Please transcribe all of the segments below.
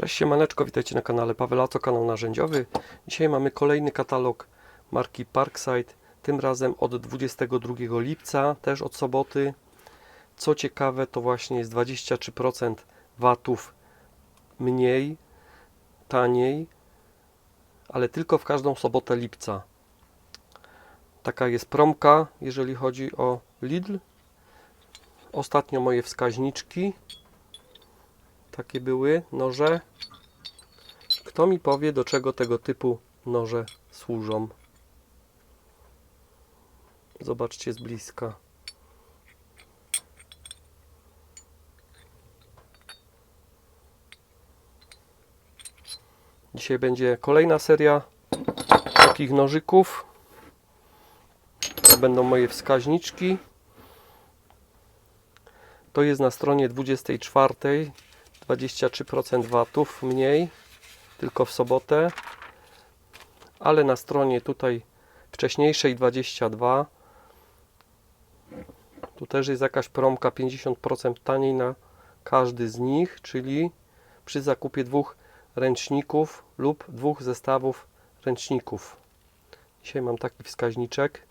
Cześć siemaneczko, witajcie na kanale Pawelaco, kanał narzędziowy. Dzisiaj mamy kolejny katalog marki Parkside, tym razem od 22 lipca, też od soboty. Co ciekawe, to właśnie jest 23% watów mniej, taniej, ale tylko w każdą sobotę lipca. Taka jest promka, jeżeli chodzi o Lidl. Ostatnio moje wskaźniczki takie były noże. Kto mi powie, do czego tego typu noże służą? Zobaczcie z bliska. Dzisiaj będzie kolejna seria takich nożyków. To będą moje wskaźniczki. To jest na stronie 24. 23% watów mniej, tylko w sobotę. Ale na stronie tutaj wcześniejszej 22. Tu też jest jakaś promka 50% taniej na każdy z nich, czyli przy zakupie dwóch ręczników lub dwóch zestawów ręczników. Dzisiaj mam taki wskaźniczek.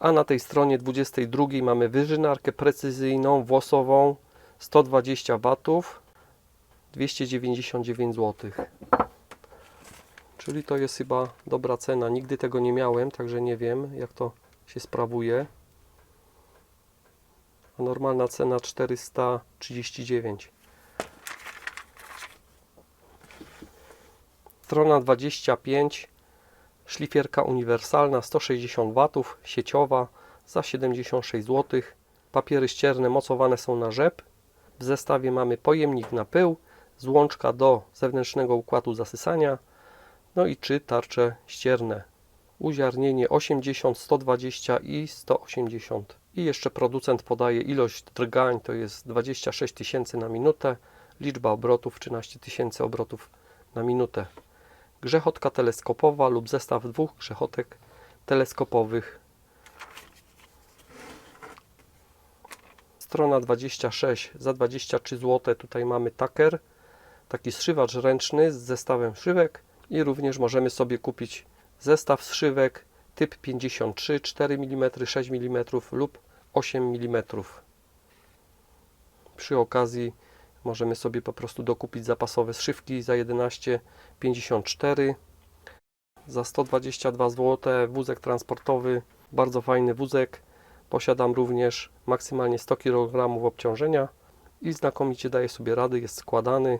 A na tej stronie 22 mamy wyżynarkę precyzyjną, włosową 120 W 299 zł. Czyli to jest chyba dobra cena. Nigdy tego nie miałem, także nie wiem jak to się sprawuje. A normalna cena 439. Strona 25 szlifierka uniwersalna 160 W, sieciowa za 76 zł. Papiery ścierne mocowane są na rzep. W zestawie mamy pojemnik na pył, złączka do zewnętrznego układu zasysania, no i trzy tarcze ścierne. Uziarnienie 80, 120 i 180. I jeszcze producent podaje ilość drgań, to jest 26 tysięcy na minutę, liczba obrotów 13 tysięcy obrotów na minutę grzechotka teleskopowa lub zestaw dwóch grzechotek teleskopowych. Strona 26 za 23 zł. Tutaj mamy taker, taki zszywacz ręczny z zestawem szywek i również możemy sobie kupić zestaw zszywek typ 53, 4 mm, 6 mm lub 8 mm. Przy okazji Możemy sobie po prostu dokupić zapasowe zszywki za 11,54 za 122 zł. Wózek transportowy, bardzo fajny wózek. Posiadam również maksymalnie 100 kg obciążenia i znakomicie daje sobie rady. Jest składany,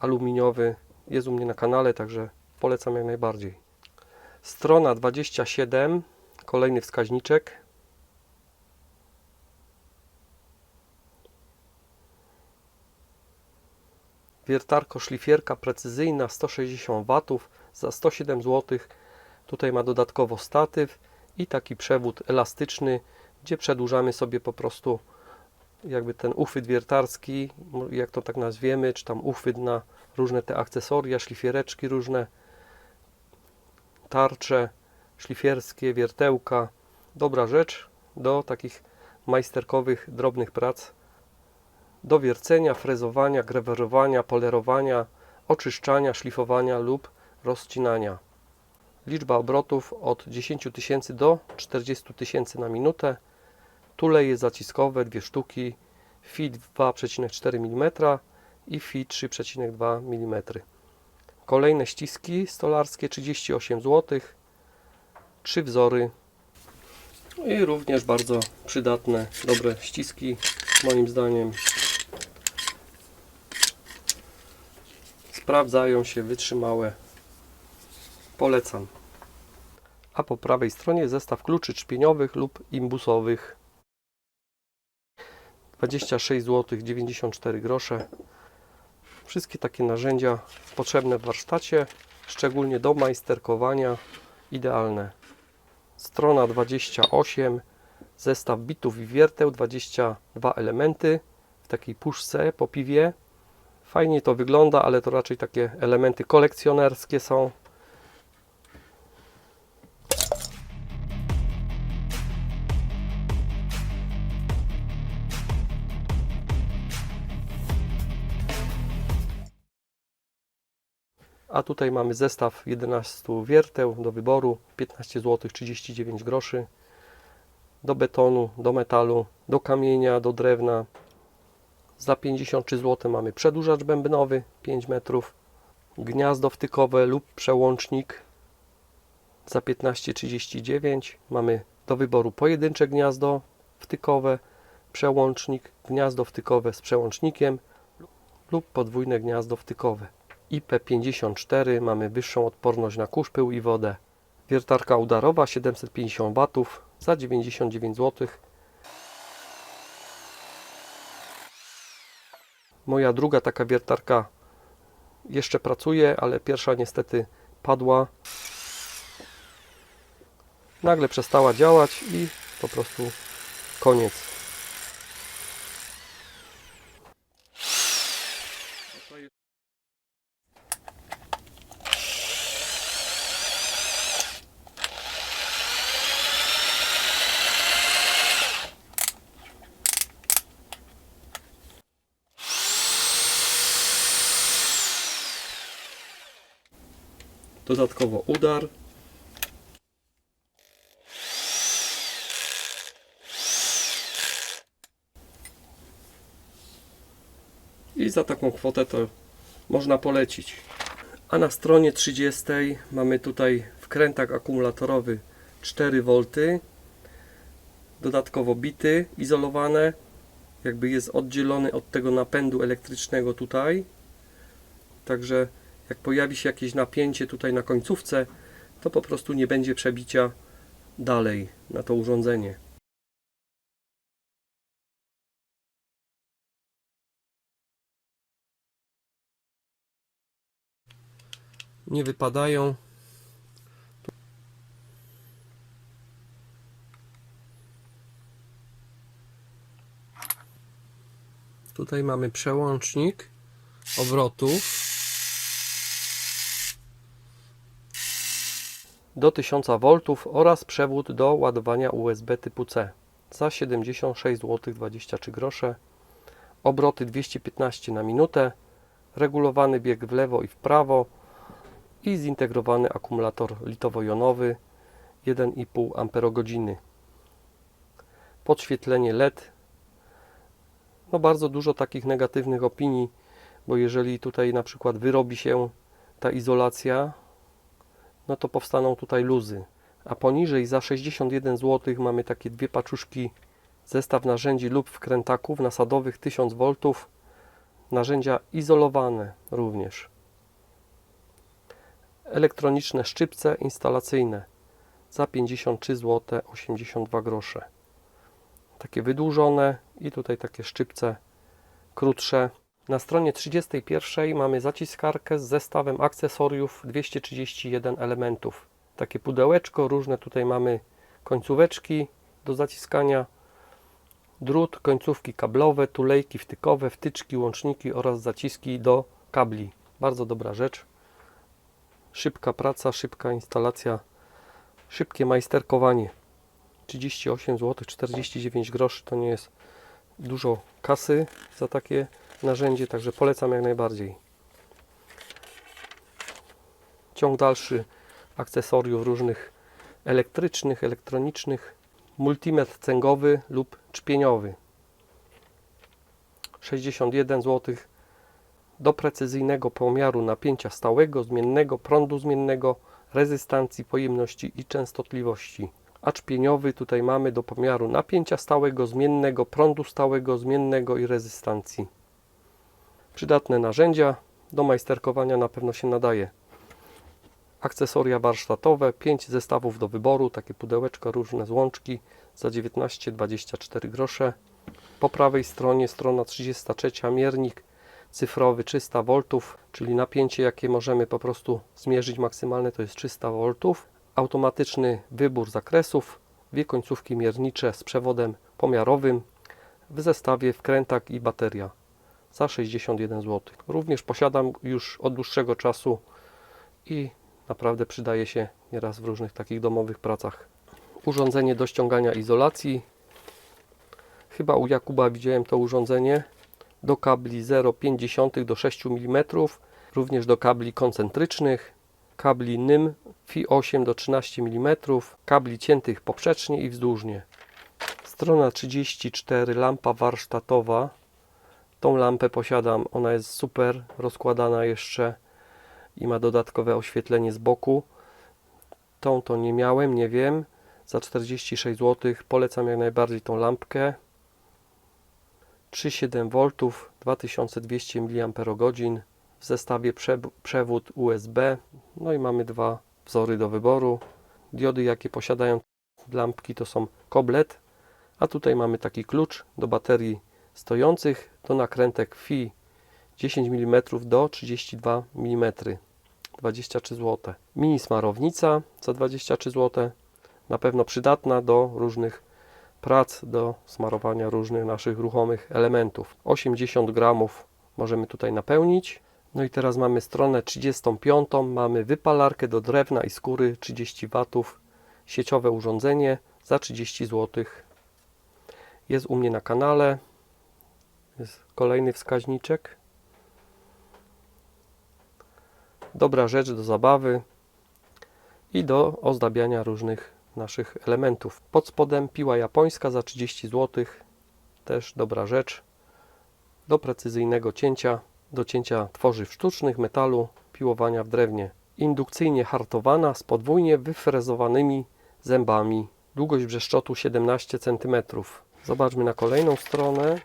aluminiowy. Jest u mnie na kanale, także polecam jak najbardziej. Strona 27, kolejny wskaźniczek. Wiertarko szlifierka precyzyjna 160 W za 107 zł. Tutaj ma dodatkowo statyw i taki przewód elastyczny, gdzie przedłużamy sobie po prostu jakby ten uchwyt wiertarski, jak to tak nazwiemy, czy tam uchwyt na różne te akcesoria, szlifiereczki różne, tarcze szlifierskie, wiertełka. Dobra rzecz do takich majsterkowych, drobnych prac do wiercenia, frezowania, grewerowania, polerowania, oczyszczania, szlifowania lub rozcinania. Liczba obrotów od 10 tysięcy do 40 tysięcy na minutę. Tuleje zaciskowe, dwie sztuki, FI 2,4 mm i FI 3,2 mm. Kolejne ściski stolarskie 38 zł. Trzy wzory i również bardzo przydatne, dobre ściski moim zdaniem sprawdzają się wytrzymałe. Polecam. A po prawej stronie zestaw kluczy trzpieniowych lub imbusowych. 26 zł 94 grosze. Wszystkie takie narzędzia potrzebne w warsztacie, szczególnie do majsterkowania, idealne. Strona 28, zestaw bitów i wierteł, 22 elementy w takiej puszce po piwie. Fajnie to wygląda, ale to raczej takie elementy kolekcjonerskie są. A tutaj mamy zestaw 11 wierteł do wyboru 15 zł 39 groszy do betonu, do metalu, do kamienia, do drewna, za 53 zł mamy przedłużacz bębnowy 5 metrów. Gniazdo wtykowe lub przełącznik za 15,39 mamy do wyboru pojedyncze gniazdo wtykowe, przełącznik, gniazdo wtykowe z przełącznikiem lub podwójne gniazdo wtykowe. IP54 mamy wyższą odporność na kurz, pył i wodę. Wiertarka udarowa 750 W za 99 zł. Moja druga taka wiertarka jeszcze pracuje, ale pierwsza niestety padła nagle przestała działać i po prostu koniec. Dodatkowo udar i za taką kwotę to można polecić. A na stronie 30 mamy tutaj wkrętak akumulatorowy 4V, dodatkowo bity, izolowane, jakby jest oddzielony od tego napędu elektrycznego tutaj. Także jak pojawi się jakieś napięcie tutaj na końcówce, to po prostu nie będzie przebicia dalej na to urządzenie. nie wypadają. Tutaj mamy przełącznik obrotów do 1000 V oraz przewód do ładowania USB typu C za 76 zł 23 grosze. Obroty 215 na minutę, regulowany bieg w lewo i w prawo i zintegrowany akumulator litowo-jonowy 1,5 Ah. Podświetlenie LED. No bardzo dużo takich negatywnych opinii, bo jeżeli tutaj na przykład wyrobi się ta izolacja, no to powstaną tutaj luzy. A poniżej za 61 zł mamy takie dwie paczuszki zestaw narzędzi lub wkrętaków nasadowych 1000 V. Narzędzia izolowane również elektroniczne szczypce instalacyjne za 53 zł 82 grosze. Takie wydłużone i tutaj takie szczypce krótsze. Na stronie 31 mamy zaciskarkę z zestawem akcesoriów 231 elementów. Takie pudełeczko, różne tutaj mamy końcóweczki do zaciskania, drut, końcówki kablowe, tulejki wtykowe, wtyczki, łączniki oraz zaciski do kabli. Bardzo dobra rzecz szybka praca, szybka instalacja, szybkie majsterkowanie. 38 zł 49 groszy to nie jest dużo kasy za takie narzędzie, także polecam jak najbardziej. Ciąg dalszy akcesoriów różnych elektrycznych, elektronicznych, multimetr cęgowy lub czpieniowy. 61 zł do precyzyjnego pomiaru napięcia stałego, zmiennego, prądu zmiennego, rezystancji, pojemności i częstotliwości. A czpieniowy tutaj mamy do pomiaru napięcia stałego, zmiennego, prądu stałego, zmiennego i rezystancji. Przydatne narzędzia do majsterkowania na pewno się nadaje. Akcesoria warsztatowe, 5 zestawów do wyboru, takie pudełeczko, różne złączki za 19,24 grosze. Po prawej stronie strona 33 miernik cyfrowy 300 V, czyli napięcie jakie możemy po prostu zmierzyć maksymalne to jest 300 V. Automatyczny wybór zakresów, dwie końcówki miernicze z przewodem pomiarowym w zestawie wkrętak i bateria za 61 zł. Również posiadam już od dłuższego czasu i naprawdę przydaje się nieraz w różnych takich domowych pracach. Urządzenie do ściągania izolacji. Chyba u Jakuba widziałem to urządzenie do kabli 0,5 do 6 mm również do kabli koncentrycznych, kabli NYM Fi 8 do 13 mm, kabli ciętych poprzecznie i wzdłużnie. Strona 34, lampa warsztatowa. Tą lampę posiadam, ona jest super rozkładana jeszcze i ma dodatkowe oświetlenie z boku. Tą to nie miałem, nie wiem. Za 46 zł polecam jak najbardziej tą lampkę. 3,7 V, 2200 mAh w zestawie prze- przewód USB. No i mamy dwa wzory do wyboru. Diody, jakie posiadają lampki, to są koblet, a tutaj mamy taki klucz do baterii stojących, do nakrętek Fi 10 mm do 32 mm. 23 zł. Mini smarownica za 23 zł. Na pewno przydatna do różnych prac, do smarowania różnych naszych ruchomych elementów. 80 gramów możemy tutaj napełnić. No i teraz mamy stronę 35. Mamy wypalarkę do drewna i skóry 30 W. Sieciowe urządzenie za 30 zł. Jest u mnie na kanale. Jest kolejny wskaźniczek. Dobra rzecz do zabawy i do ozdabiania różnych naszych elementów. Pod spodem piła japońska za 30 zł. Też dobra rzecz. Do precyzyjnego cięcia, do cięcia tworzyw sztucznych, metalu, piłowania w drewnie. Indukcyjnie hartowana z podwójnie wyfrezowanymi zębami. Długość brzeszczotu 17 cm. Zobaczmy na kolejną stronę.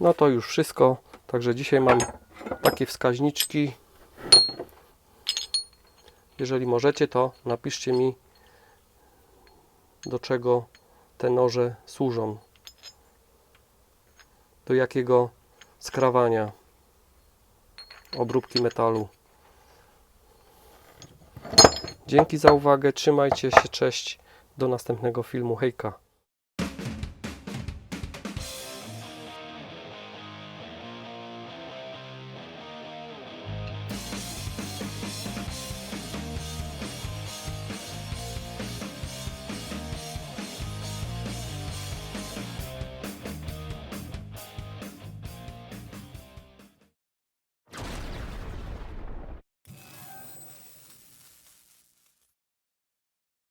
No to już wszystko. Także dzisiaj mam takie wskaźniczki. Jeżeli możecie, to napiszcie mi, do czego te noże służą. Do jakiego skrawania obróbki metalu. Dzięki za uwagę. Trzymajcie się. Cześć. Do następnego filmu. Hejka.